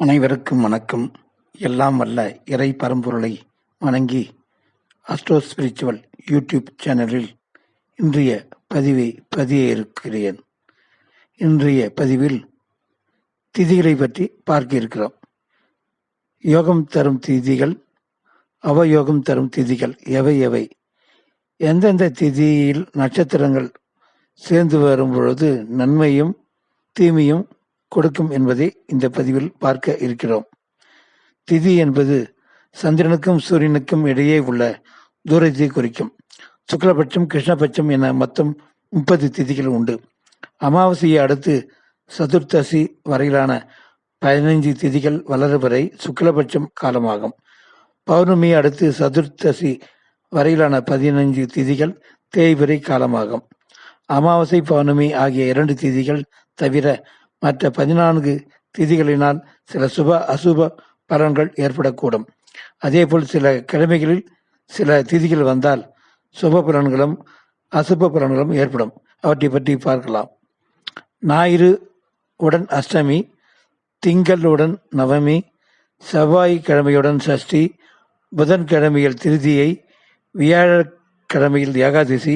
அனைவருக்கும் வணக்கம். எல்லாம் வல்ல இறை பரம்பொருளை வணங்கி அஸ்ட்ரோ ஸ்பிரிச்சுவல் யூடியூப் சேனலில் இன்றைய பதிவை பதிய இருக்கிறேன் இன்றைய பதிவில் திதிகளை பற்றி பார்க்க இருக்கிறோம் யோகம் தரும் திதிகள் அவயோகம் தரும் திதிகள் எவை எவை? எந்தெந்த திதியில் நட்சத்திரங்கள் சேர்ந்து வரும் பொழுது நன்மையும் தீமையும் கொடுக்கும் என்பதை இந்த பதிவில் பார்க்க இருக்கிறோம். திதி என்பது சந்திரனுக்கும் சூரியனுக்கும் இடையே உள்ள தூரத்தை குறிக்கும். சுக்லபட்சம் கிருஷ்ணபட்சம் என மொத்தம் முப்பது திதிகள் உண்டு. அமாவாசையை அடுத்து சதுர்த்தசி வரையிலான பதினைஞ்சு திதிகள் வளர வரை சுக்லபட்சம் காலமாகும். பௌர்ணமி அடுத்து சதுர்த்தசி வரையிலான பதினைஞ்சு திதிகள் தேய்பிறை காலமாகும். அமாவாசை பௌர்ணமி ஆகிய இரண்டு திதிகள் தவிர மற்ற பதினான்கு திதிகளினால் சில சுப அசுப பலன்கள் ஏற்படக்கூடும். அதேபோல் சில கிழமைகளில் சில திதிகள் வந்தால் சுப பலன்களும் அசுப பலன்களும் ஏற்படும். அவற்றை பற்றி பார்க்கலாம். ஞாயிறு உடன் அஷ்டமி திங்களுடன் நவமி செவ்வாய்க்கிழமையுடன் சஷ்டி புதன்கிழமையில் திருதியை வியாழக்கிழமையில் ஏகாதசி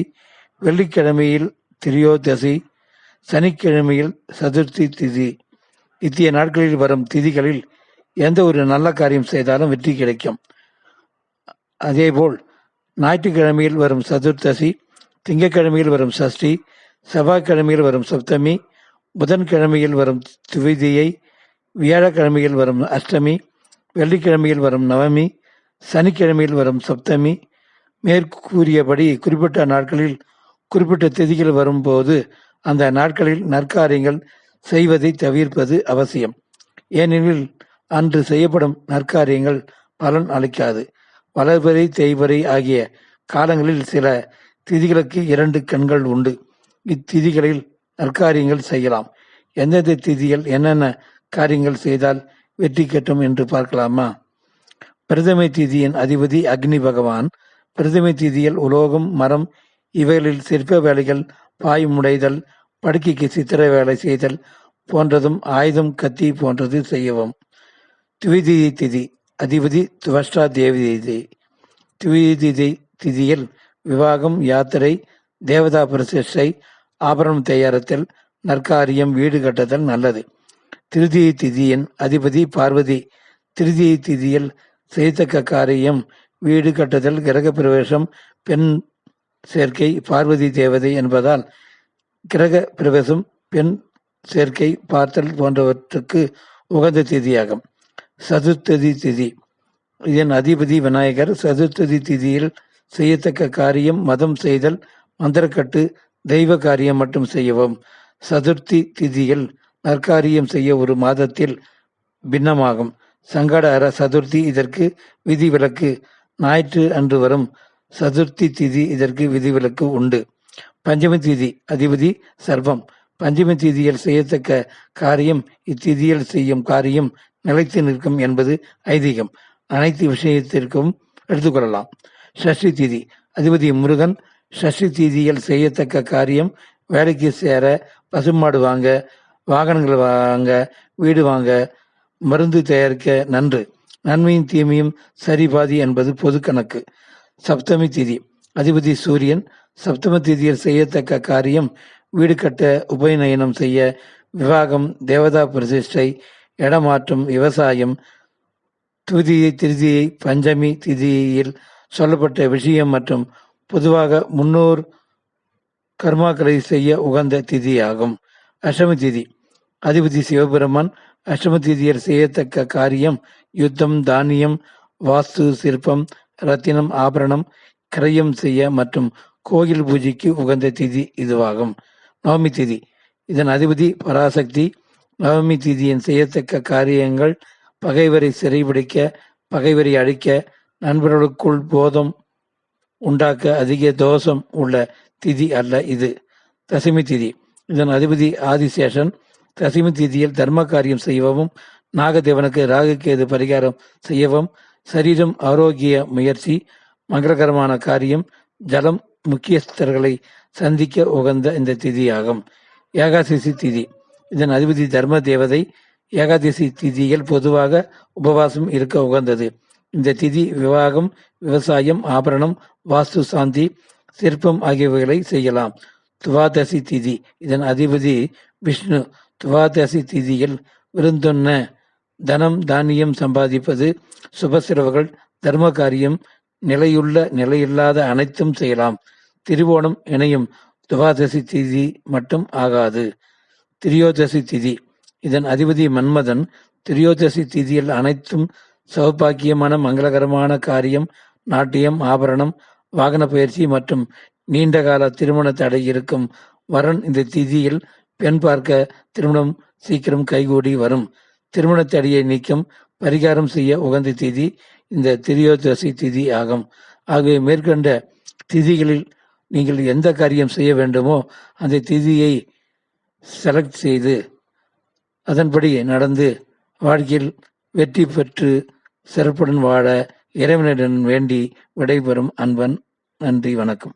வெள்ளிக்கிழமையில் திரியோதசி சனிக்கிழமையில் சதுர்த்தி திதி. இத்திய நாட்களில் வரும் திதிகளில் எந்த ஒரு நல்ல காரியம் செய்தாலும் வெற்றி கிடைக்கும். அதேபோல் ஞாயிற்றுக்கிழமையில் வரும் சதுர்த்தசி திங்கட்கிழமையில் வரும் சஷ்டி செவ்வாய்க்கிழமையில் வரும் சப்தமி புதன்கிழமையில் வரும் துவிதியை வியாழக்கிழமையில் வரும் அஷ்டமி வெள்ளிக்கிழமையில் வரும் நவமி சனிக்கிழமையில் வரும் சப்தமி. மேற்கூறியபடி குறிப்பிட்ட நாட்களில் குறிப்பிட்ட திதிகள் வரும்போது அந்த நாட்களில் நற்காரியங்கள் செய்வதை தவிர்ப்பது அவசியம். ஏனெனில் அன்று செய்யப்படும் நற்காரியங்கள் பலன் அளிக்காது. வளர்வரை தேய்வரை ஆகிய காலங்களில் சில திதிகளுக்கு இரண்டு கண்கள் உண்டு. இத்திதிகளில் நற்காரியங்கள் செய்யலாம். எந்தெந்த திதிகள் என்னென்ன காரியங்கள் செய்தால் வெற்றி கட்டும் என்று பார்க்கலாமா? பிரதமை திதியின் அதிபதி அக்னி பகவான் பிரதமை திதியில் உலோகம் மரம் இவைகளில் சிற்ப வேலைகள் பாய் முடைதல் படுக்கைக்கு சித்திரை வேலை செய்தல் போன்றதும் ஆயுதம் கத்தி போன்றது செய்யவும். துவிதி திதி அதிபதி துவஷ்டா தேவி திதி. திதியில் விவாகம் யாத்திரை தேவதா பிரசிஷ்டை ஆபரணம் தயாரித்தல் நற்காரியம் வீடு கட்டுதல் நல்லது. திருதியை திதியின் அதிபதி பார்வதி திருதியை திதியில் செய்தக்க காரியம் வீடு கட்டுதல் கிரக பிரவேசம் பெண் சேர்க்கை பார்வதி தேவதை என்பதால் கிரக பிரவேசம் பெண் சேர்க்கை பார்த்தல் போன்றவற்றுக்கு உகந்த திதியாகும். சதுர்த்ததி திதி. இதன் அதிபதி விநாயகர். சதுர்த்ததி திதியில் செய்யத்தக்க காரியம் மதம் செய்தல் மந்திரக்கட்டு தெய்வ காரியம் மட்டும் செய்யவும். சதுர்த்தி திதியில் நற்காரியம் செய்ய ஒரு மாதத்தில் பின்னமாகும். சங்கட அர சதுர்த்தி இதற்கு விதிவிலக்கு. ஞாயிற்று அன்று வரும் சதுர்த்தி திதி இதற்கு விதிவிலக்கு உண்டு. பஞ்சமி தீதி அதிபதி சர்வம். பஞ்சமி தீதியில் செய்யத்தக்க காரியம் இத்திதியில் செய்யும் காரியம் நிலைத்து நிற்கும் என்பது ஐதீகம். அனைத்து விஷயத்திற்கும் எடுத்துக்கொள்ளலாம் ஷஷ்டி திதி அதிபதி முருகன் ஷஷ்டி தீதியில் செய்யத்தக்க காரியம் வேலைக்கு சேர பசுமாடு வாங்க வாகனங்கள் வாங்க வீடு வாங்க மருந்து தயாரிக்க நன்று. நன்மையும் தீமையும் சரிபாதி என்பது பொது கணக்கு. சப்தமி திதி அதிபதி சூரியன் சப்தம திதியில் செய்யத்தக்க காரியம் வீடு கட்ட உபநயனம் செய்ய விவாகம் தேவதா பிரதிஷ்டை இடமாற்றம் விவசாயம் துதியை திருதியை பஞ்சமி திதியில் சொல்லப்பட்ட விஷயம் மற்றும் பொதுவாக முன்னோர் கர்மாக்களை செய்ய உகந்த திதியாகும். அஷ்டமி திதி. அதிபதி சிவபெருமான் அஷ்டம திதியில் செய்யத்தக்க காரியம் யுத்தம் தானியம் வாஸ்து சிற்பம் ரத்தினம் ஆபரணம் கிரயம் செய்ய மற்றும் கோயில் பூஜைக்கு உகந்த திதி இதுவாகும். நவமி திதி. இதன் அதிபதி பராசக்தி. நவமி திதியின் செய்யத்தக்க காரியங்கள் பகைவரை சிறைபிடிக்க பகைவரை அழிக்க நண்பர்களுக்குள் போதம் உண்டாக்க அதிக தோஷம் உள்ள திதி அல்ல இது. தசமி திதி. இதன் அதிபதி ஆதிசேஷன். தசமி திதியில் தர்ம காரியம் செய்யவும் நாகதேவனுக்கு ராகுகேது பரிகாரம் செய்யவும் சரீரம் ஆரோக்கிய முயற்சி மங்களகரமான காரியம். ஜலம் முக்கியஸ்தர்களை சந்திக்க உகந்த இந்த திதியாகும். ஏகாதசி திதி. இதன் அதிபதி தர்ம தேவதை ஏகாதசி திதியில் பொதுவாக உபவாசம் இருக்க உகந்தது. இந்த திதி விவாகம் விவசாயம் ஆபரணம் வாஸ்து சாந்தி சிற்பம் ஆகியவைகளை செய்யலாம். துவாதசி திதி. இதன் அதிபதி விஷ்ணு. துவாதசி திதியில் விருந்துண்ண. தனம் தானியம் சம்பாதிப்பது சுபசிரவுகள் தர்ம காரியம் நிலையுள்ள நிலையில்லாத அனைத்தும் செய்யலாம். திருவோணம் இணையும் துவாதசி திதி மட்டும் ஆகாது. திரியோதசி திதி. இதன் அதிபதி மன்மதன் திரியோதசி திதியில் அனைத்தும் சௌபாக்கியமான மங்களகரமான காரியம் நாட்டியம் ஆபரணம் வாகன பயிற்சி மற்றும் நீண்டகால திருமண தடை இருக்கும். வரன் இந்த திதியில் பெண் பார்க்க திருமணம் சீக்கிரம் கைகூடி வரும். திருமண தடையை நீக்கும் பரிகாரம் செய்ய உகந்த திதி இந்த திரியோதசி திதி ஆகும். ஆகவே மேற்கண்ட திதிகளில் நீங்கள் எந்த காரியம் செய்ய வேண்டுமோ அந்த திதியை செலக்ட் செய்து அதன்படி நடந்து வாழ்க்கையில் வெற்றி பெற்று சிறப்புடன் வாழ இறைவனிடம் வேண்டி விடைபெறும் அன்பன் நன்றி வணக்கம்.